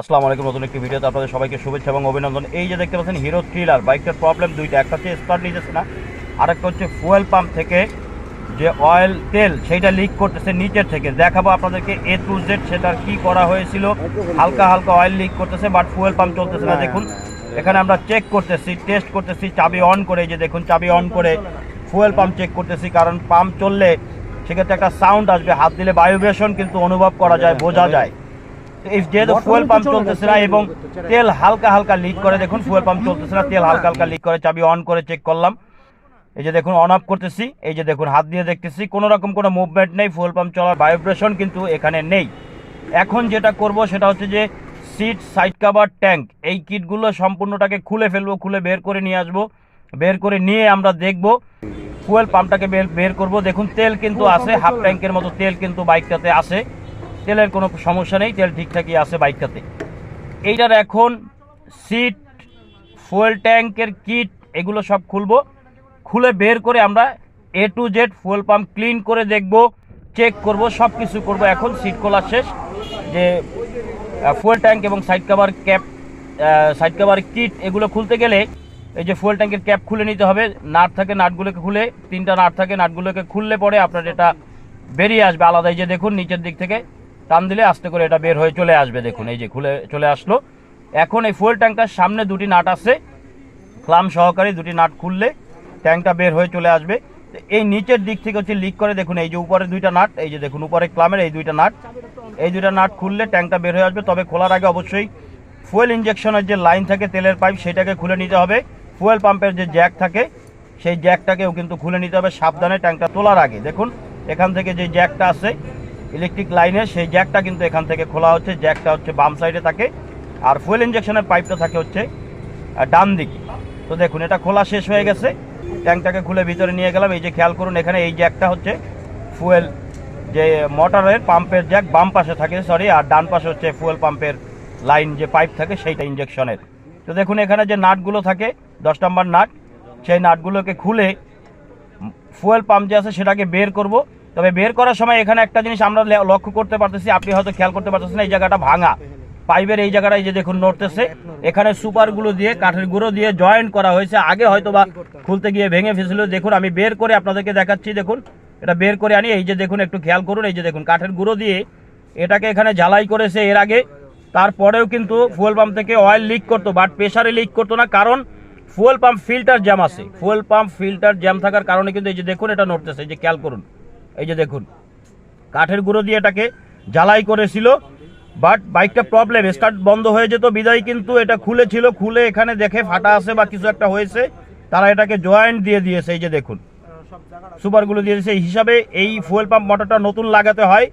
আসসালামু আলাইকুম, নতুন একটি ভিডিওতে আপনাদের সবাইকে শুভেচ্ছা এবং অভিনন্দন। এই যে দেখতে পাচ্ছেন হিরো থ্রিলার বাইকটার প্রবলেম দুইটা, একটা হচ্ছে স্টার্ট নিতেছে না, আরেকটা হচ্ছে ফুয়েল পাম্প থেকে যে অয়েল তেল, সেইটা লিক করতেছে নিচের থেকে। দেখাবো আপনাদেরকে এ টু জেড সেটার কি করা হয়েছিল। হালকা হালকা অয়েল লিক করতেছে বাট ফুয়েল পাম্প চলতেছে না, দেখুন। এখানে আমরা চেক করতেছি টেস্ট করতেছি, চাবি অন করে যে দেখুন, চাবি অন করে ফুয়েল পাম্প চেক করতেছি, কারণ পাম্প চললে সেক্ষেত্রে একটা সাউন্ড আসবে, হাত দিলে ভাইব্রেশন কিন্তু অনুভব করা যায়, বোঝা যায়। যেহেতু ফুয়েল পাম্প চলতেছে না এবং তেল হালকা হালকা লিক করে দেখুন ফুয়েল পাম্প চলতেছে না তেল হালকা হালকা লিক করে চাবি অন করে চেক করলাম। এই যে দেখুন অন অফ করতেছি এই যে দেখুন হাত দিয়ে দেখতেছি কোনো রকম কোনো মুভমেন্ট নেই ফুয়েল পাম্প চলার ভাইব্রেশন কিন্তু এখানে নেই। এখন যেটা করব সেটা হচ্ছে যে সিট সাইড কাভার ট্যাঙ্ক এই কিটগুলো সম্পূর্ণটাকে খুলে ফেলব খুলে বের করে নিয়ে আসব বের করে নিয়ে আমরা দেখব ফুয়েল পাম্পটাকে বের বের করব। দেখুন তেল কিন্তু আছে হাফ ট্যাঙ্কের মতো তেল কিন্তু বাইকটাতে আছে। তেলের কোনো সমস্যা নেই, তেল ঠিকঠাকই আছে বাইকটাতে। এইটার এখন সিট, ফুয়েল ট্যাঙ্কের কিট, এগুলো সব খুলবো। খুলে বের করে আমরা A to Z fuel pump clean করে দেখব, চেক করব সব কিছু করব। এখন সিট খোলা শেষ। যে ফুয়েল ট্যাঙ্ক এবং side cover cap side cover kit এগুলো খুলতে গেলে এই যে ফুয়েল ট্যাঙ্কের ক্যাপ খুলে নিতে হবে। নাট থাকে নাটগুলোকে খুলে, তিনটা নাট থাকে, নাটগুলোকে খুললে পরে আপনার এটা বেরিয়ে আসবে আলাদা। এই যে দেখুন, নিচের দিক থেকে টান দিলে আস্তে করে এটা বের হয়ে চলে আসবে, দেখুন, এই যে খুলে চলে আসলো। এখন এই ফুয়েল ট্যাঙ্কটার সামনে দুটি নাট আছে। ক্লাম সহকারে দুটি নাট খুললে ট্যাঙ্কটা বের হয়ে চলে আসবে। এই নিচের দিক থেকে হচ্ছে লিক করে, দেখুন, এই যে উপরে দুইটা নাট, এই যে দেখুন, উপরে ক্লামের এই দুইটা নাট। এই দুইটা নাট খুললে ট্যাঙ্কটা বের হয়ে আসবে। তবে খোলার আগে অবশ্যই ফুয়েল ইঞ্জেকশনের যে লাইন থাকে, তেলের পাইপ সেটাকে খুলে নিতে হবে। ফুয়েল পাম্পের যে জ্যাক থাকে, সেই জ্যাকটাকেও কিন্তু খুলে নিতে হবে সাবধানে ট্যাঙ্কটা তোলার আগে। দেখুন, এখান থেকে যে জ্যাকটা আছে ইলেকট্রিক লাইনে সেই জ্যাকটা কিন্তু এখান থেকে খোলা হচ্ছে। জ্যাকটা হচ্ছে বাম সাইডে থাকে। আর ফুয়েল ইঞ্জেকশনের পাইপটা থাকে হচ্ছে ডান দিকে। তো দেখুন, এটা খোলা শেষ হয়ে গেছে। ট্যাঙ্কটাকে খুলে ভিতরে নিয়ে গেলাম। এই যে খেয়াল করুন, এখানে এই জ্যাকটা হচ্ছে ফুয়েল যে মোটরের পাম্পের জ্যাক বাম পাশে থাকে সরি আর ডান পাশে হচ্ছে ফুয়েল পাম্পের লাইন যে পাইপ থাকে, সেইটা ইঞ্জেকশনের তো দেখুন, এখানে যে নাটগুলো থাকে, দশ নম্বর নাট, সেই নাটগুলোকে খুলে ফুয়েল পাম্প যে আছে, সেটাকে বের করব। তবে বের করার সময় এখানে একটা জিনিস আমরা লক্ষ্য করতে পারতেছি, আপনি হয়তো খেয়াল করতে পারতেছেন এই জায়গাটা ভাঙা। পাইপের এই জায়গাটা, এই যে দেখুন, নড়তেছে। এখানে সুপারগুলো দিয়ে, কাঠের গুঁড়ো দিয়ে জয়েন্ট করা হয়েছে। আগে হয়তো বা খুলতে গিয়ে ভেঙে ফেছিল দেখুন, আমি বের করে আপনাদেরকে দেখাচ্ছি, দেখুন। এটা বের করে আনি। এই যে দেখুন, একটু খেয়াল করুন। এই যে দেখুন, কাঠের গুঁড়ো দিয়ে এটাকে এখানে জ্বালাই করেছে এর আগে। তারপরেও কিন্তু ফুয়েল পাম্প থেকে অয়েল লিক করতো বাট প্রেশারে লিক করতো না, কারণ ফুয়েল পাম্প ফিল্টার জ্যাম আছে। ফুয়েল পাম্প ফিল্টার জ্যাম থাকার কারণে কিন্তু এই যে দেখুন, এটা নড়তেছে। এই যে খেয়াল করুন। এই যে দেখুন, কাঠের গুঁড়ো দিয়ে এটাকে জ্বালাই করেছিল বাট বাইকটা প্রবলেম স্টার্ট বন্ধ হয়ে যেত, বিদায় কিন্তু এটা খুলেছিল, খুলে এখানে দেখে ফাটা আছে বা কিছু একটা হয়েছে, তারা এটাকে জয়েন্ট দিয়ে দিয়েছে, এই যে দেখুন। সুপারগুলো দিয়ে দিয়েছে হিসাবে এই ফুয়েল পাম্প মোটরটা নতুন লাগাতে হয়,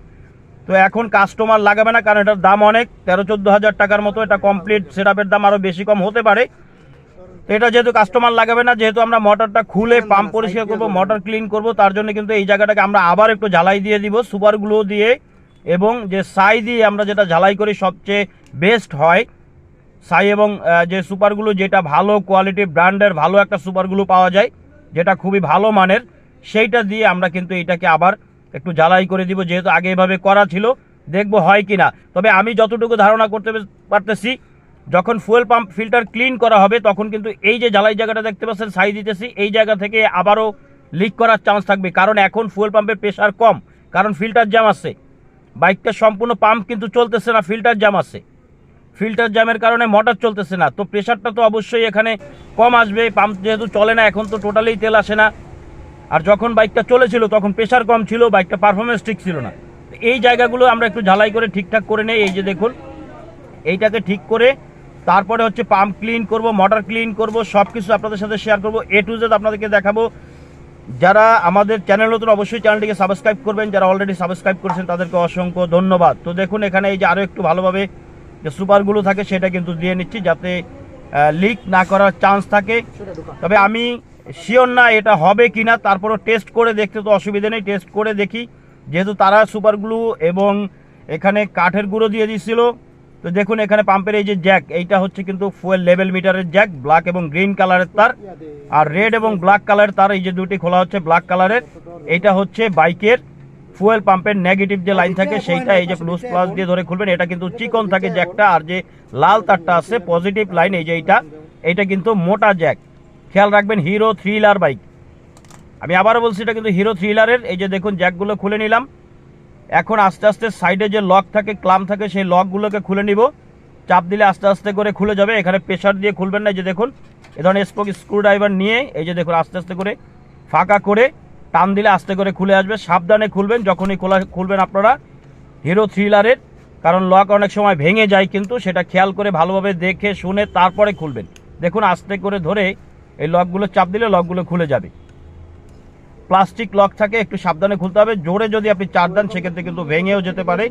তো এখন কাস্টমার লাগাবে না, কারণ এটার দাম অনেক তেরো চোদ্দ হাজার টাকার মতো, এটা কমপ্লিট সেটআপের দাম আরও বেশি কম হতে পারে এটা যেহেতু কাস্টমার লাগাবে না যেহেতু আমরা মোটরটা খুলে পাম্প পরিষ্কার করব মোটর ক্লিন করব তার জন্য কিন্তু এই জায়গাটাকে আমরা আবার একটু ঝালাই দিয়ে দিব সুপারগুলো দিয়ে। এবং যে সাই দিয়ে আমরা যেটা ঝালাই করি সবচেয়ে বেস্ট হয় সাই এবং যে সুপারগুলো যেটা ভালো কোয়ালিটি ব্র্যান্ডের ভালো একটা সুপারগুলো পাওয়া যায় যেটা খুবই ভালো মানের সেইটা দিয়ে আমরা কিন্তু এটাকে আবার একটু জ্বালাই করে দিব যেহেতু আগে এভাবে করা ছিল দেখব হয় কি না তবে আমি যতটুকু ধারণা করতে পারতেছি যখন ফুয়েল পাম্প ফিল্টার ক্লিন করা হবে, তখন কিন্তু এই যে জ্বালাই জায়গাটা দেখতে পাচ্ছেন সাই দিতেছি, এই জায়গা থেকে আবারও লিক করার চান্স থাকবে। কারণ এখন ফুয়েল পাম্পের প্রেশার কম, কারণ ফিল্টার জ্যাম আছে। বাইকটা সম্পূর্ণ পাম্প কিন্তু চলতেছে না ফিল্টার জ্যাম আছে। ফিল্টার জ্যামের কারণে মোটর চলতেছে না। তো প্রেশারটা তো অবশ্যই এখানে কম আসবে পাম্প যেহেতু চলে না, এখন তো টোটালি তেল আসে না। আর যখন বাইকটা চলেছিল, তখন প্রেশার কম ছিল বাইকটা পারফরমেন্স ঠিক ছিল না। এই জায়গাগুলো আমরা একটু ঝালাই করে ঠিকঠাক করে নেই, এই যে দেখুন। এইটাকে ঠিক করে তারপরে হচ্ছে পাম্প ক্লিন করব মোটর ক্লিন করব সব কিছু আপনাদের সাথে শেয়ার করব এ টু জেড আপনাদেরকে দেখাবো। যারা আমাদের চ্যানেল নতুন অবশ্যই চ্যানেলটিকে সাবস্ক্রাইব করবেন। যারা অলরেডি সাবস্ক্রাইব করেছেন তাদেরকে অসংখ্য ধন্যবাদ। তো দেখুন এখানে এই যে আরও একটু ভালোভাবে যে সুপারগুলো থাকে সেটা কিন্তু দিয়ে নিচ্ছি যাতে লিক না করার চান্স থাকে। তবে আমি শিওর না এটা হবে কি না তারপরও টেস্ট করে দেখতে তো অসুবিধে নেই টেস্ট করে দেখি। যেহেতু তারা সুপারগুলো এবং এখানে কাঠের গুঁড়ো দিয়ে দিছিল তো দেখুন, এখানে পাম্পের এই যে জ্যাক এইটা হচ্ছে কিন্তু ফুয়েল লেভেল মিটারের জ্যাক ব্ল্যাক এবং গ্রিন কালারের তার। আর রেড এবং ব্ল্যাক কালারের তার, এই যে দুটি খোলা হচ্ছে ব্ল্যাক কালারের এইটা হচ্ছে বাইকের ফুয়েল পাম্পের নেগেটিভ যে লাইন থাকে, সেইটা এই যে প্লুস প্লাস দিয়ে ধরে খুলবেন, এটা কিন্তু চিকন থাকে জ্যাকটা আর যে লাল তারটা আছে পজিটিভ লাইন এই যে এইটা এইটা কিন্তু মোটা জ্যাক খেয়াল রাখবেন হিরো থ্রিলার বাইক আমি আবারও বলছি, এটা কিন্তু হিরো থ্রিলারের এই যে দেখুন জ্যাকগুলো খুলে নিলাম। এখন আস্তে আস্তে সাইডে যে লক থাকে, ক্লাম থাকে, সেই লকগুলোকে খুলে নিব। চাপ দিলে আস্তে আস্তে করে খুলে যাবে। এখানে প্রেশার দিয়ে খুলবেন না। যে দেখুন, এ ধরনের স্পোক স্ক্রু ড্রাইভার নিয়ে এই যে দেখুন, আস্তে আস্তে করে ফাঁকা করে টান দিলে আস্তে করে খুলে আসবে। সাবধানে খুলবেন, যখনই খোলা, খুলবেন আপনারা। হিরো থ্রিলারের, কারণ লক অনেক সময় ভেঙে যায় কিন্তু সেটা খেয়াল করে ভালোভাবে দেখে শুনে তারপরে খুলবেন। দেখুন, আস্তে করে ধরে এই লকগুলো চাপ দিলে লকগুলো খুলে যাবে। প্লাস্টিক লক থাকে, একটু সাবধানে খুলতে হবে। জোরে যদি আপনি চার দেন, সেক্ষেত্রে কিন্তু ভেঙেও যেতে পারে।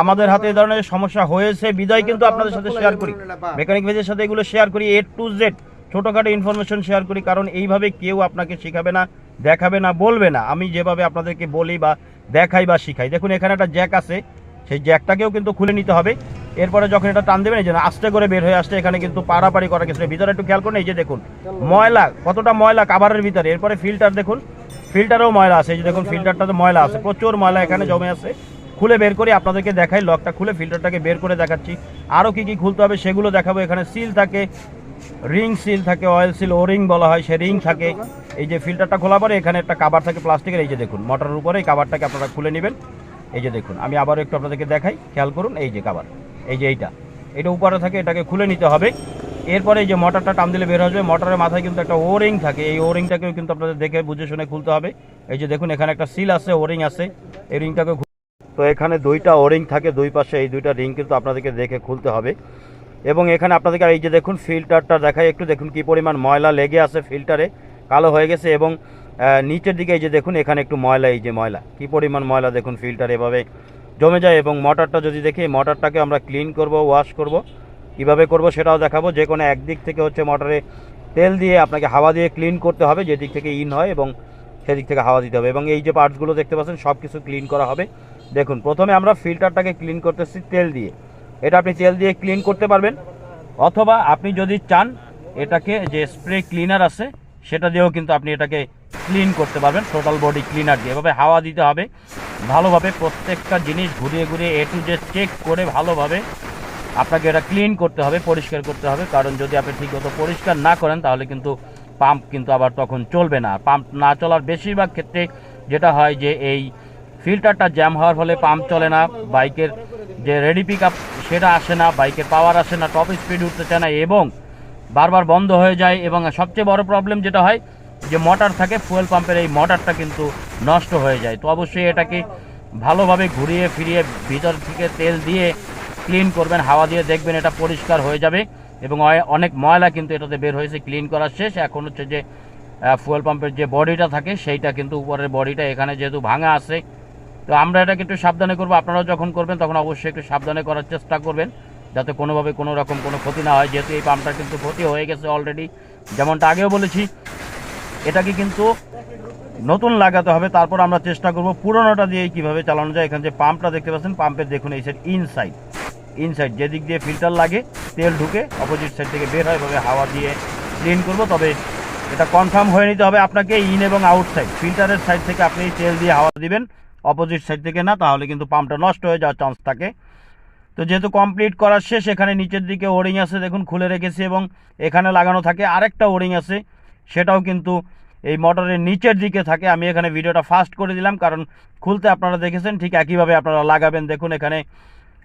আমাদের হাতে এই ধরনের সমস্যা হয়েছে। বিদায় কিন্তু আপনাদের সাথে শেয়ার করি। মেকানিক ভেজের সাথে এগুলো শেয়ার করি এ টু জেড ছোটোখাটো ইনফরমেশন শেয়ার করি, কারণ এইভাবে কেউ আপনাকে শেখাবে না, দেখাবে না, বলবে না। আমি যেভাবে আপনাদেরকে বলি বা দেখাই বা শিখাই। দেখুন, এখানে একটা জ্যাক আছে। সেই জ্যাকটাকেও কিন্তু খুলে নিতে হবে। এরপরে যখন এটা টান দেবেন, এই যে আস্তে করে বের হয়ে আসতে এখানে কিন্তু পাড়াপাড়ি করা কিছু ভিতরে একটু খেয়াল করুন, এই যে দেখুন, ময়লা, কতটা ময়লা কাভারের ভিতরে। এরপরে ফিল্টার দেখুন। ফিল্টারেও ময়লা আছে, এই যে দেখুন ফিল্টারটাতে ময়লা আছে, প্রচুর ময়লা এখানে জমে আছে। খুলে বের করে আপনাদেরকে দেখাই, লকটা খুলে ফিল্টারটাকে বের করে দেখাচ্ছি। আরও কি কি খুলতে হবে সেগুলো দেখাবো, এখানে সিল থাকে, রিং সিল থাকে, অয়েল সিল ও রিং বলা হয়, সে রিং থাকে। এই যে ফিল্টারটা খোলা পরে এখানে একটা কাবার থাকে প্লাস্টিকের, এই যে দেখুন, মোটরের উপরে এই কাবারটাকে আপনারা খুলে নেবেন। এই যে দেখুন, আমি আবারও একটু আপনাদেরকে দেখাই, খেয়াল করুন, এই যে কাবার, এই যে এইটা। এটা উপরে থাকে, এটাকে খুলে নিতে হবে। এরপরে এই যে মোটরটা টান দিলে বের আসবে, মোটরের মাথায় কিন্তু একটা ওরিং থাকে। এই ওরিংটাকেও কিন্তু আপনাদের দেখে, বুঝে শুনে খুলতে হবে। এই যে দেখুন, এখানে একটা সিল আছে ওরিং আছে। এই রিংটাকে তো এখানে দুইটা ওরিং থাকে, দুই পাশে এই দুইটা রিং কিন্তু আপনাদেরকে দেখে খুলতে হবে। এবং এখানে আপনাদেরকে এই যে দেখুন ফিল্টারটা দেখায় একটু, দেখুন কি পরিমাণ ময়লা লেগে আছে ফিল্টারে কালো হয়ে গেছে এবং নিচের দিকে এই যে দেখুন, এখানে একটু ময়লা, এই যে ময়লা। কি পরিমাণ ময়লা দেখুন ফিল্টার এভাবে জমে যায় এবং মোটরটা যদি দেখি, মোটরটাকে আমরা ক্লিন করব ওয়াশ করব। কীভাবে করব সেটাও দেখাবো। যে কোনো একদিক থেকে হচ্ছে মোটরে তেল দিয়ে আপনাকে হাওয়া দিয়ে ক্লিন করতে হবে যেদিক থেকে ইন হয় এবং সেদিক থেকে হাওয়া দিতে হবে। এবং এই যে পার্টসগুলো দেখতে পাচ্ছেন সব কিছু ক্লিন করা হবে। দেখুন, প্রথমে আমরা ফিল্টারটাকে ক্লিন করতেছি তেল দিয়ে। এটা আপনি তেল দিয়ে ক্লিন করতে পারবেন। অথবা আপনি যদি চান, এটাকে যে স্প্রে ক্লিনার আছে, সেটা দিয়েও কিন্তু আপনি এটাকে ক্লিন করতে পারবেন টোটাল বডি ক্লিনার দিয়ে। এভাবে হাওয়া দিতে হবে। ভালোভাবে প্রত্যেকটা জিনিস ঘুরিয়ে ঘুরিয়ে এ টু যে চেক করে ভালোভাবে আপনাকে এটা ক্লিন করতে হবে, পরিষ্কার করতে হবে। কারণ যদি আপনি ঠিকমতো পরিষ্কার না করেন, তাহলে কিন্তু পাম্প কিন্তু আবার তখন চলবে না। পাম্প না চলার বেশিরভাগ ক্ষেত্রে যেটা হয় যে, এই ফিল্টারটা জ্যাম হওয়ার ফলে পাম্প চলে না, বাইকের যে রেডি পিক আপ সেটা আসে না, বাইকের পাওয়ার আসে না টপ স্পিড উঠতে চায় না এবং বারবার বন্ধ হয়ে যায় এবং সবচেয়ে বড় প্রবলেম যেটা হয়, যে মোটর থাকে ফুয়েল পাম্পের এই মোটরটা কিন্তু নষ্ট হয়ে যায়। তো অবশ্যই এটাকে ভালোভাবে ঘুরিয়ে ফিরিয়ে ভিতর থেকে তেল দিয়ে ক্লিন করবেন, হাওয়া দিয়ে দেখবেন এটা পরিষ্কার হয়ে যাবে এবং অনেক ময়লা কিন্তু এটাতে বের হয়েছে, ক্লিন করা শেষ। এখন হচ্ছে যে ফুয়েল পাম্পের যে বডিটা থাকে, সেইটা কিন্তু উপরের বডিটা এখানে যেহেতু ভাঙা আছে। তো আমরা এটাকে একটু সাবধানে করব। আপনারাও যখন করবেন, তখন অবশ্যই একটু সাবধানে করার চেষ্টা করবেন, যাতে কোনোভাবে কোনো রকম কোনো ক্ষতি না হয়। যেহেতু এই পাম্পটা কিন্তু ক্ষতি হয়ে গেছে অলরেডি যেমনটা আগেও বলেছি, এটাকে কিন্তু নতুন লাগাতে হবে। তারপর আমরা চেষ্টা করব পুরোনোটা দিয়ে কীভাবে চালানো যায়। এখানে যে পাম্পটা দেখতে পাচ্ছেন পাম্পের দেখুন, এই সাইড ইনসাইড ইনসাইড যেদিক দিয়ে ফিল্টার লাগে, তেল ঢুকে অপোজিট সাইড থেকে বের হয়, এভাবে হাওয়া দিয়ে ক্লিন করব। তবে এটা কনফার্ম হয়ে নিতে হবে আপনাকে ইন এবং আউটসাইড ফিল্টারের সাইড থেকে আপনি তেল দিয়ে হাওয়া দিবেন অপোজিট সাইড থেকে না, তাহলে কিন্তু পাম্পটা নষ্ট হয়ে যাওয়ার চান্স থাকে। তো যেহেতু কমপ্লিট করার শেষ, এখানে নিচের দিকে ওরিং আছে, দেখুন, খুলে রেখেছি এবং এখানে লাগানো থাকে। আরেকটা ওরিং আছে, সেটাও কিন্তু এই মোটরের নিচের দিকে থাকে। আমি এখানে ভিডিওটা ফাস্ট করে দিলাম, কারণ খুলতে আপনারা দেখেছেন, ঠিক একইভাবে আপনারা লাগাবেন। দেখুন, এখানে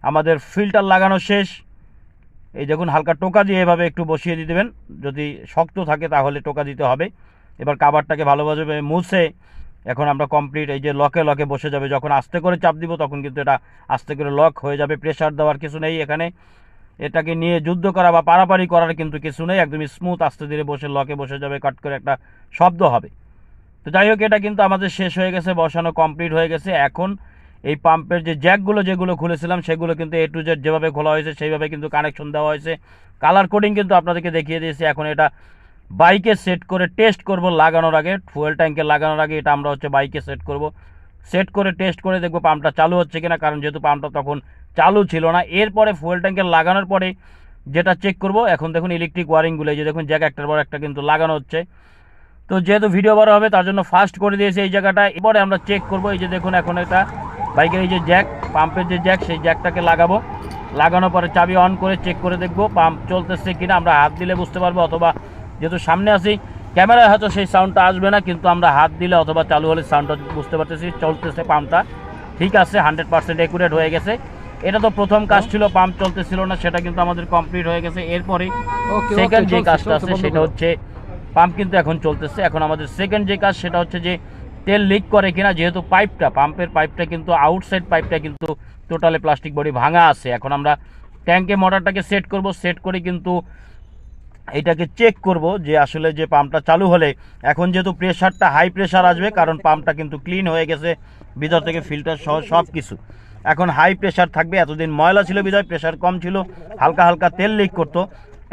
আমাদের ফিল্টার লাগানো শেষ। এই দেখুন, হালকা টোকা দিয়ে এভাবে একটু বসিয়ে দিয়ে দেবেন। যদি শক্ত থাকে তাহলে টোকা দিতে হবে। এবার কাবারটাকে ভালোভাবে মুছে এখন আমরা কমপ্লিট এই যে লকে লকে বসে যাবে। যখন আস্তে করে চাপ দিব, তখন কিন্তু এটা আস্তে করে লক হয়ে যাবে। প্রেশার দেওয়ার কিছু নেই এখানে। এটাকে নিয়ে যুদ্ধ করা বা পারাপারি করার কিন্তু কিছু নেই। একদমই স্মুথ আস্তে ধীরে বসে লকে বসে যাবে। কাট করে একটা শব্দ হবে। তো যাই হোক, এটা কিন্তু আমাদের শেষ হয়ে গেছে। বসানো কমপ্লিট হয়ে গেছে। এখন এই পাম্পের যে জ্যাকগুলো যেগুলো খুলেছিলাম, সেগুলো কিন্তু এ টু জেড যেভাবে খোলা হয়েছে, সেইভাবে কিন্তু কানেকশন দেওয়া হয়েছে। কালার কোডিং কিন্তু আপনাদেরকে দেখিয়ে দিয়েছি, এখন এটা বাইকে সেট করে টেস্ট করব লাগানোর আগে ফুয়েল ট্যাঙ্কে লাগানোর আগে এটা আমরা হচ্ছে বাইকে সেট করব। সেট করে টেস্ট করে দেখব পাম্পটা চালু হচ্ছে কিনা, কারণ যেহেতু পাম্পটা তখন চালু ছিল না, এরপরে ফুয়েল ট্যাঙ্কে লাগানোর পরে যেটা চেক করব, এখন দেখুন ইলেকট্রিক ওয়ারিংগুলো এই যে দেখুন জ্যাক একটার পর একটা কিন্তু লাগানো হচ্ছে। তো যেহেতু ভিডিও বড় হবে, তার জন্য ফাস্ট করে দিয়েছি এই জায়গাটা এবারে আমরা চেক করব, এই যে দেখুন এখন এটা বাইকের এই যে জ্যাক পাম্পের যে জ্যাক সেই জ্যাকটাকে লাগাবো। লাগানোর পরে চাবি অন করে চেক করে দেখব পাম্প চলতেছে কিনা। আমরা হাত দিলে বুঝতে পারব অথবা যেহেতু সামনে আছি ক্যামেরায় হয়তো সেই সাউন্ডটা আসবে না কিন্তু আমরা হাত দিলে অথবা চালু হলে সাউন্ডটা বুঝতে পারতেছি চলতেছে পাম্পটা ঠিক আছে হান্ড্রেড পার্সেন্ট একুরেট হয়ে গেছে। এটা তো প্রথম কাজ ছিল পাম্প চলতেছিল না সেটা কিন্তু আমাদের কমপ্লিট হয়ে গেছে। এরপরে সেকেন্ড যে কাজটা আছে সেটা হচ্ছে পাম্প কিন্তু এখন চলতেছে। এখন আমাদের সেকেন্ড যে কাজ সেটা হচ্ছে যে তেল লিক করে কিনা, যেহেতু পাইপটা পাম্পের পাইপটা কিন্তু আউটসাইড পাইপটা কিন্তু টোটালি প্লাস্টিক বডি ভাঙা আছে। এখন আমরা ট্যাঙ্কে মোটরটাকে সেট করব সেট করে কিন্তু এটাকে চেক করব যে আসলে যে পাম্পটা চালু হলে, এখন যেহেতু প্রেশারটা হাই প্রেশার আসবে, কারণ পাম্পটা কিন্তু ক্লিন হয়ে গেছে, ভিতর থেকে ফিল্টার সহ সব কিছু। এখন হাই প্রেশার থাকবে, এতদিন ময়লা ছিল বিধায় প্রেশার কম ছিল, হালকা হালকা তেল লিক করতো।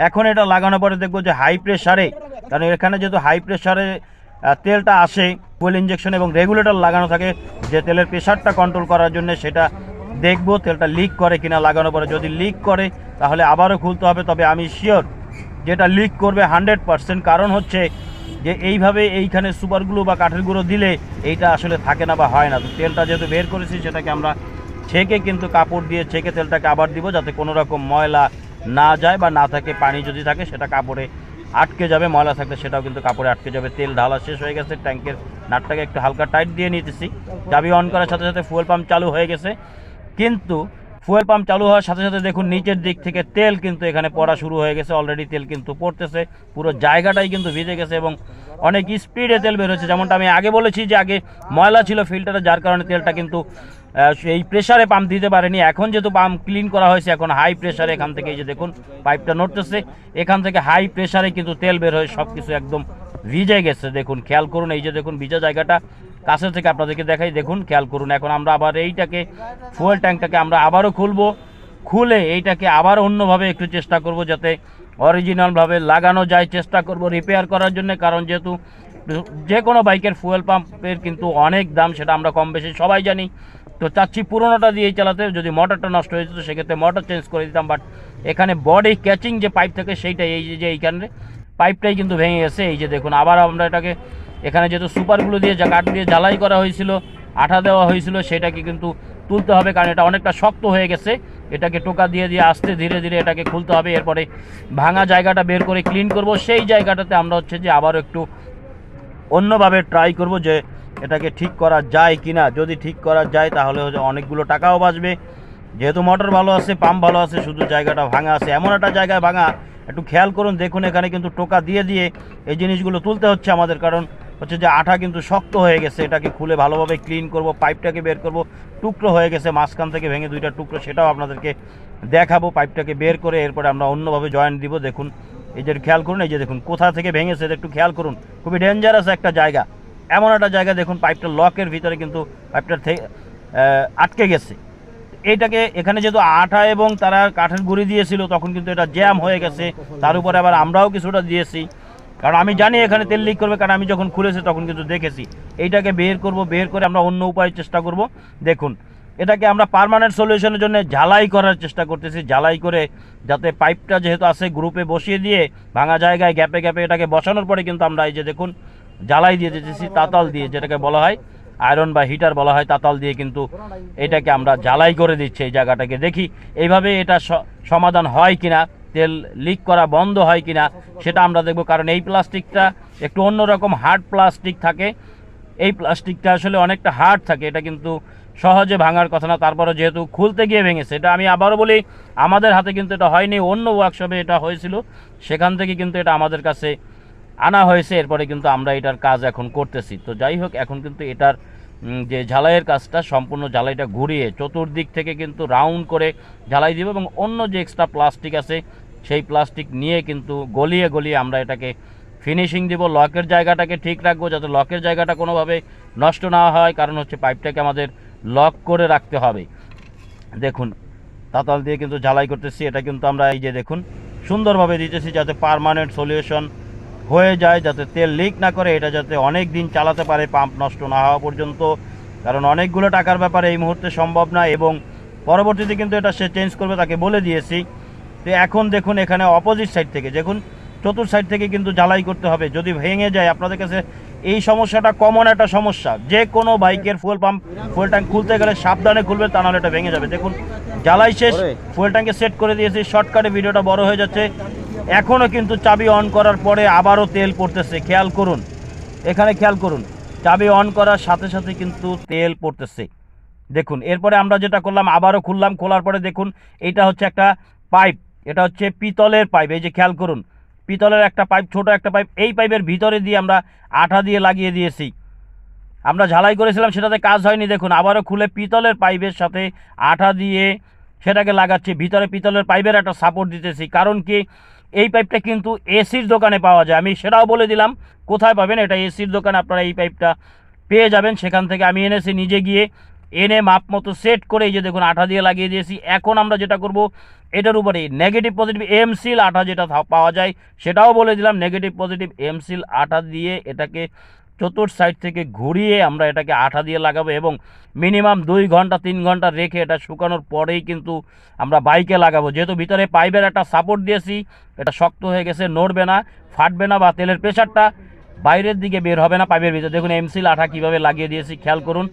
এখন এটা লাগানোর পরে দেখব যে হাই প্রেশারে কারণ এখানে যেহেতু হাই প্রেশারে তেলটা আসে ফুয়েল ইঞ্জেকশন এবং রেগুলেটর লাগানো থাকে। যে তেলের প্রেশারটা কন্ট্রোল করার জন্য সেটা দেখব, তেলটা লিক করে কিনা লাগানোর পরে। যদি লিক করে, তাহলে আবারও খুলতে হবে। তবে আমি শিওর যেটা লিক করবে হান্ড্রেড পার্সেন্ট কারণ হচ্ছে যে এইভাবে এইখানে সুপারগুলো বা কাঠের গুঁড়ো দিলে এইটা আসলে থাকে না বা হয় না। তো তেলটা যেহেতু বের করেছি, সেটাকে আমরা ছেঁকে কিন্তু কাপড় দিয়ে ছেঁকে তেলটাকে আবার দিব, যাতে কোনো রকম ময়লা না যায় বা না থাকে, পানি যদি থাকে, সেটা কাপড়ে আটকে যাবে, ময়লা থাকলে সেটাও কিন্তু কাপড়ে আটকে যাবে। তেল ঢালা শেষ হয়ে গেছে, ট্যাঙ্কের নাটটাকে একটু হালকা টাইট দিয়ে নিতেছি। চাবি অন করার সাথে সাথে ফুয়েল পাম্প চালু হয়ে গেছে। কিন্তু ফুয়েল পাম্প চালু হওয়ার সাথে সাথে দেখুন, নিচের দিক থেকে তেল কিন্তু এখানে পড়া শুরু হয়ে গেছে। অলরেডি তেল কিন্তু পড়তেছে, পুরো জায়গাটাই কিন্তু ভিজে গেছে এবং অনেক স্পিডে তেল বের হচ্ছে। যেমনটা আমি আগে বলেছি যে আগে ময়লা ছিল ফিল্টারে যার কারণে তেলটা কিন্তু এই প্রেসারে পাম্প দিতে পারেনি। এখন যেহেতু পাম্প ক্লিন করা হয়েছে, এখন হাই প্রেসারে এখান থেকে এই যে দেখুন পাইপটা নড়তেছে। এখান থেকে হাই প্রেসারে কিন্তু তেল বের হয়ে সব কিছু একদম ভিজে গেছে। দেখুন, খেয়াল করুন, এই যে দেখুন, ভিজা জায়গাটা কাছে থেকে আপনাদেরকে দেখাই। দেখুন, খেয়াল করুন, এখন আমরা আবার এইটাকে ফুয়েল ট্যাঙ্কটাকে আমরা আবারও খুলবো। খুলে এইটাকে আবার অন্যভাবে একটু চেষ্টা করব যাতে অরিজিনালভাবে লাগানো যায়। চেষ্টা করব রিপেয়ার করার জন্য, কারণ যেহেতু যে কোনো বাইকের ফুয়েল পাম্পের কিন্তু অনেক দাম, সেটা আমরা কম বেশি সবাই জানি। তো চাচ্ছি পুরোনোটা দিয়েই চালাতে, যদি মোটরটা নষ্ট হয়ে যেত, সেক্ষেত্রে মোটর চেঞ্জ করে দিতাম। বাট এখানে বডি ক্যাচিং যে পাইপ থাকে, সেইটাই এই যে- এইখানে পাইপটাই কিন্তু ভেঙে গেছে। এই যে দেখুন, আবার আমরা এটাকে এখানে যেহেতু সুপারগুলো দিয়ে কাঠ দিয়ে জ্বালাই করা হয়েছিল, আঠা দেওয়া হয়েছিল, সেটাকে কিন্তু তুলতে হবে, কারণ এটা অনেকটা শক্ত হয়ে গেছে। এটাকে টোকা দিয়ে দিয়ে আস্তে ধীরে ধীরে এটাকে খুলতে হবে। এরপরে ভাঙা জায়গাটা বের করে ক্লিন করব। সেই জায়গাটাতে আমরা হচ্ছে যে আবারও একটু অন্যভাবে ট্রাই করব যে এটাকে ঠিক করা যায় কি না যদি ঠিক করা যায়, তাহলে হচ্ছে অনেকগুলো টাকাও বাঁচবে। যেহেতু মোটর ভালো আছে পাম্প ভালো আছে, শুধু জায়গাটা ভাঙা আছে। এমন একটা জায়গায় ভাঙা, একটু খেয়াল করুন, দেখুন এখানে কিন্তু টোকা দিয়ে দিয়ে এই জিনিসগুলো তুলতে হচ্ছে আমাদের। কারণ হচ্ছে যে আঠা কিন্তু শক্ত হয়ে গেছে, এটাকে খুলে ভালোভাবে ক্লিন করব পাইপটাকে বের করব, টুকরো হয়ে গেছে, মাঝখান থেকে ভেঙে দুইটা টুকরো, সেটাও আপনাদেরকে দেখাবো পাইপটাকে বের করে, এরপরে আমরা অন্যভাবে জয়েন্ট দিব, দেখুন এই যে খেয়াল করুন, এই যে দেখুন, কোথা থেকে ভেঙেছে একটু খেয়াল করুন। খুবই ডেঞ্জারাস একটা জায়গা। এমন একটা জায়গা দেখুন, পাইপটা লকের ভিতরে কিন্তু পাইপটা আটকে গেছে। এইটাকে এখানে যেহেতু আঠা এবং তারা কাঠের গুঁড়ি দিয়েছিল, তখন কিন্তু এটা জ্যাম হয়ে গেছে। তার উপরে আবার আমরাও কিছুটা দিয়েছি। কারণ আমি জানি এখানে তেল লিক করবে, কারণ আমি যখন খুলেছি তখন কিন্তু দেখেছি। এইটাকে বের করব, বের করে আমরা অন্য উপায়ে চেষ্টা করব। দেখুন এটাকে আমরা পার্মানেন্ট সলিউশনের জন্য ঝালাই করার চেষ্টা করতেছি ঝালাই করে যাতে পাইপটা যেহেতু আছে গ্রুপে বসিয়ে দিয়ে ভাঙা জায়গায় গ্যাপে গ্যাপে এটাকে বসানোর পরে কিন্তু আমরা এই যে দেখুন, জ্বালাই দিয়ে দিতেছি, তাতাল দিয়ে যেটাকে বলা হয় আয়রন বা হিটার বলা হয়, তাতাল দিয়ে কিন্তু এটাকে আমরা জ্বালাই করে দিচ্ছি এই জায়গাটাকে। দেখি, এইভাবে এটা সমাধান হয় কিনা, তেল লিক করা বন্ধ হয় কিনা, সেটা আমরা দেখব, কারণ এই প্লাস্টিকটা একটু অন্যরকম হার্ড প্লাস্টিক থাকে। এই প্লাস্টিকটা আসলে অনেকটা হার্ড থাকে, এটা কিন্তু সহজে ভাঙার কথা না তারপরে যেহেতু খুলতে গিয়ে ভেঙেছে, এটা আমি আবারও বলি, আমাদের হাতে কিন্তু এটা হয়নি, অন্য ওয়ার্কশপে এটা হয়েছিল, সেখান থেকে কিন্তু এটা আমাদের কাছে আনা হয়েছে, এরপরে কিন্তু আমরা এটার কাজ এখন করতেছি। তো যাই হোক, এখন কিন্তু এটার যে ঝালাইয়ের কাজটা, সম্পূর্ণ ঝালাইটা ঘুরিয়ে চতুর্দিক থেকে কিন্তু রাউন্ড করে ঝালাই দিব এবং অন্য যে এক্সট্রা প্লাস্টিক আছে, সেই প্লাস্টিক নিয়ে কিন্তু গলিয়ে গলিয়ে আমরা এটাকে ফিনিশিং দিব। লকের জায়গাটাকে ঠিক রাখব, যাতে লকের জায়গাটা কোনোভাবে নষ্ট না হয়, কারণ হচ্ছে পাইপটাকে আমাদের লক করে রাখতে হবে। দেখুন, তাতাল দিয়ে কিন্তু ঝালাই করতেছি, এটা কিন্তু আমরা এই যে দেখুন, সুন্দরভাবে দিতেছি যাতে পার্মানেন্ট সলিউশন হয়ে যায়, যাতে তেল লিক না করে, এটা যাতে অনেক দিন চালাতে পারে পাম্প নষ্ট না হওয়া পর্যন্ত। কারণ অনেকগুলো টাকার ব্যাপারে এই মুহূর্তে সম্ভব না এবং পরবর্তীতে কিন্তু এটা সে চেঞ্জ করবে তাকে বলে দিয়েছি। তো এখন দেখুন, এখানে অপোজিট সাইড থেকে, দেখুন চতুর সাইড থেকে কিন্তু জ্বালাই করতে হবে। যদি ভেঙে যায়, আপনাদের কাছে এই সমস্যাটা কমন একটা সমস্যা। যে কোনো বাইকের ফুয়েল পাম্প ফুয়েল ট্যাঙ্ক খুলতে গেলে সাবধানে খুলবে তা নাহলে এটা ভেঙে যাবে। দেখুন জ্বালাই শেষ ফুয়েল ট্যাঙ্কে সেট করে দিয়েছি শর্টকাটে ভিডিওটা বড় হয়ে যাচ্ছে। এখনও কিন্তু চাবি অন করার পরে আবারও তেল পড়তেছে খেয়াল করুন। এখানে খেয়াল করুন চাবি অন করার সাথে সাথে কিন্তু তেল পড়তেছে। দেখুন এরপরে আমরা যেটা করলাম আবারও খুললাম খোলার পরে দেখুন এটা হচ্ছে একটা পাইপ এটা হচ্ছে পিতলের পাইপ এই যে খেয়াল করুন। পিতলের একটা পাইপ, ছোট একটা পাইপ, এই পাইপের ভিতরে দিয়ে আমরা আঠা দিয়ে লাগিয়ে দিয়েছি। আমরা ঝালাই করেছিলাম, সেটাতে কাজ হয়নি, দেখুন, আবারও খুলে পিতলের পাইপের সাথে আঠা দিয়ে সেটাকে লাগাচ্ছি। ভিতরে পিতলের পাইপের একটা সাপোর্ট দিতেছি, কারণ কি, এই পাইপটা কিন্তু এসির দোকানে পাওয়া যায়। আমি সেটাও বলে দিলাম, কোথায় পাবেন? এটা এসির দোকানে, আপনারা এই পাইপটা পেয়ে যাবেন। সেখান থেকে আমি এনেছি, নিজে গিয়ে এনে মাপ মতো সেট করে এই যে দেখুন আঠা দিয়ে লাগিয়ে দিয়েছি। এখন আমরা যেটা করব, এটার উপরে নেগেটিভ পজিটিভ এমসিল আঠা যেটা পাওয়া যায়, সেটাও বলে দিলাম নেগেটিভ পজিটিভ এমসিল আঠা দিয়ে এটাকে চতুর সাইড থেকে ঘুরিয়ে আমরা এটাকে আঠা দিয়ে লাগাবো এবং মিনিমাম দুই ঘণ্টা, তিন ঘণ্টা রেখে এটা শুকানোর পরেই কিন্তু আমরা বাইকে লাগাবো। যেহেতু ভিতরে পাইপের একটা সাপোর্ট দিয়েছি, এটা শক্ত হয়ে গেছে, নড়বে না, ফাটবে না বা তেলের প্রেশারটা বাইরের দিকে বের হবে না পাইপের ভিতরে। দেখুন এমসিল আঠা কীভাবে লাগিয়ে দিয়েছি, খেয়াল করুন।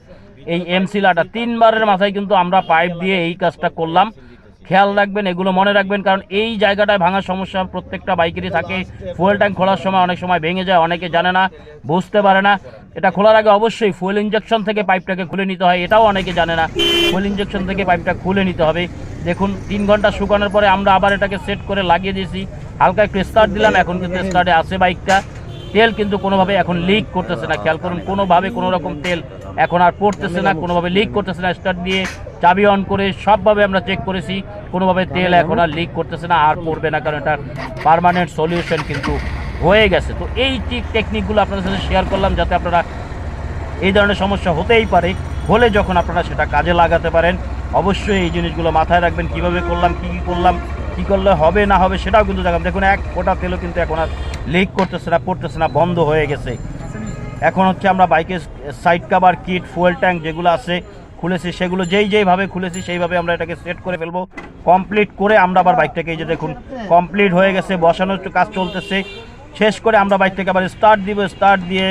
এই এমসিল আঠা তিনবারের মাথায় কিন্তু আমরা পাইপ দিয়ে এই কাজটা করলাম। খেয়াল রাখবেন, এগুলো মনে রাখবেন, কারণ এই জায়গাটায় ভাঙার সমস্যা প্রত্যেকটা বাইকেরই থাকে। ফুয়েল ট্যাঙ্ক খোলার সময় অনেক সময় ভেঙে যায়, অনেকে জানে না, বুঝতে পারে না। এটা খোলার আগে অবশ্যই ফুয়েল ইঞ্জেকশন থেকে পাইপটাকে খুলে নিতে হয়, এটাও অনেকে জানে না। ফুয়েল ইঞ্জেকশন থেকে পাইপটা খুলে নিতে হবে। দেখুন, তিন ঘণ্টা শুকানোর পরে আমরা আবার এটাকে সেট করে লাগিয়ে দিয়েছি। হালকা একটু স্টার্ট দিলাম, এখন কিন্তু স্টার্টে আছে বাইকটা। তেল কিন্তু কোনোভাবে এখন লিক করতেছে না। খেয়াল করুন, কোনোভাবে কোনো রকম তেল এখন আর পড়তেছে না, কোনোভাবে লিক করতেছে না। স্টার্ট দিয়ে চাবি অন করে সবভাবে আমরা চেক করেছি, কোনোভাবে তেল এখন আর লিক করতেছে না, আর পড়বে না, কারণ এটা পারমানেন্ট সলিউশন কিন্তু হয়ে গেছে। তো এই টেকনিকগুলো আপনাদের সাথে শেয়ার করলাম, যাতে আপনারা এই ধরনের সমস্যা হতেই পারে, হলে যখন আপনারা সেটা কাজে লাগাতে পারেন, অবশ্যই এই জিনিসগুলো মাথায় রাখবেন, কীভাবে করলাম, কি কি করলাম কি করলে হবে, না হবে সেটাও কিন্তু দেখাম দেখুন, এক ফোঁটা তেলও কিন্তু এখন আর লিক করতেছে না, পড়তেছে না, বন্ধ হয়ে গেছে। এখন হচ্ছে আমরা বাইকের side cover kit fuel tank যেগুলো আছে খুলেছি, সেগুলো যেই যেইভাবে খুলেছি, সেইভাবে আমরা এটাকে সেট করে ফেলব। কমপ্লিট করে আমরা আবার বাইকটাকে এই যে দেখুন কমপ্লিট হয়ে গেছে, বসানোর কাজ চলতেছে। শেষ করে আমরা বাইকটাকে আবার স্টার্ট দিব স্টার্ট দিয়ে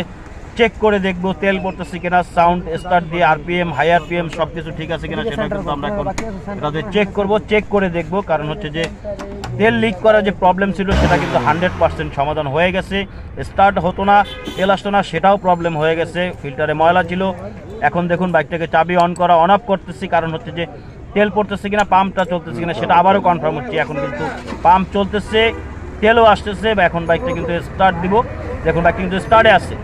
চেক করে দেখব, তেল পড়তেছে কিনা সাউন্ড স্টার্ট দিয়ে আরপিএম হাই আরপিএম সব কিছু ঠিক আছে কিনা সেটা কিন্তু আমরা এখন চেক করব চেক করে দেখব। কারণ হচ্ছে যে তেল লিক করার যে প্রবলেম ছিল সেটা কিন্তু হান্ড্রেড পার্সেন্ট সমাধান হয়ে গেছে। স্টার্ট হতো না, তেল আসতো না, সেটাও প্রবলেম হয়ে গেছে। ফিল্টারে ময়লা ছিল। এখন দেখুন বাইকটাকে চাবি অন করা অন অফ করতেছি। কারণ হচ্ছে যে তেল পড়তেছে কিনা পাম্পটা চলতেছে কিনা সেটা আবারও কনফার্ম হচ্ছে। এখন কিন্তু পাম্প চলতেছে, তেলও আসতেছে। বা এখন বাইকটা কিন্তু স্টার্ট দিব। দেখুন বাইকটা কিন্তু স্টার্টে আছে।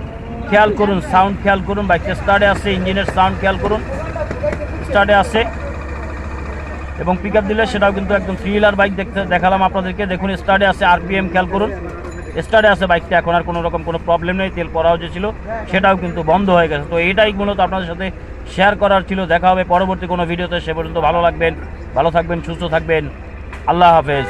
খেয়াল করুন সাউন্ড খেয়াল করুন বাইকটা স্টার্টে আছে ইঞ্জিনের সাউন্ড খেয়াল করুন। স্টার্টে আছে। এবং পিক দিলে সেটাও কিন্তু একদম থ্রি হুইলার বাইক দেখতে দেখালাম আপনাদেরকে। দেখুন স্টার্টে আছে আরপিএম খেয়াল করুন। স্টার্টে আছে বাইকটা এখন আর কোনো রকম কোনো প্রবলেম নেই, তেল পড়াও যে ছিল, সেটাও কিন্তু বন্ধ হয়ে গেছে। তো এটাই মূলত আপনাদের সাথে শেয়ার করার ছিল। দেখা হবে পরবর্তী কোনো ভিডিওতে সে পর্যন্ত ভালো লাগবেন, ভালো থাকবেন, সুস্থ থাকবেন। আল্লাহ হাফেজ।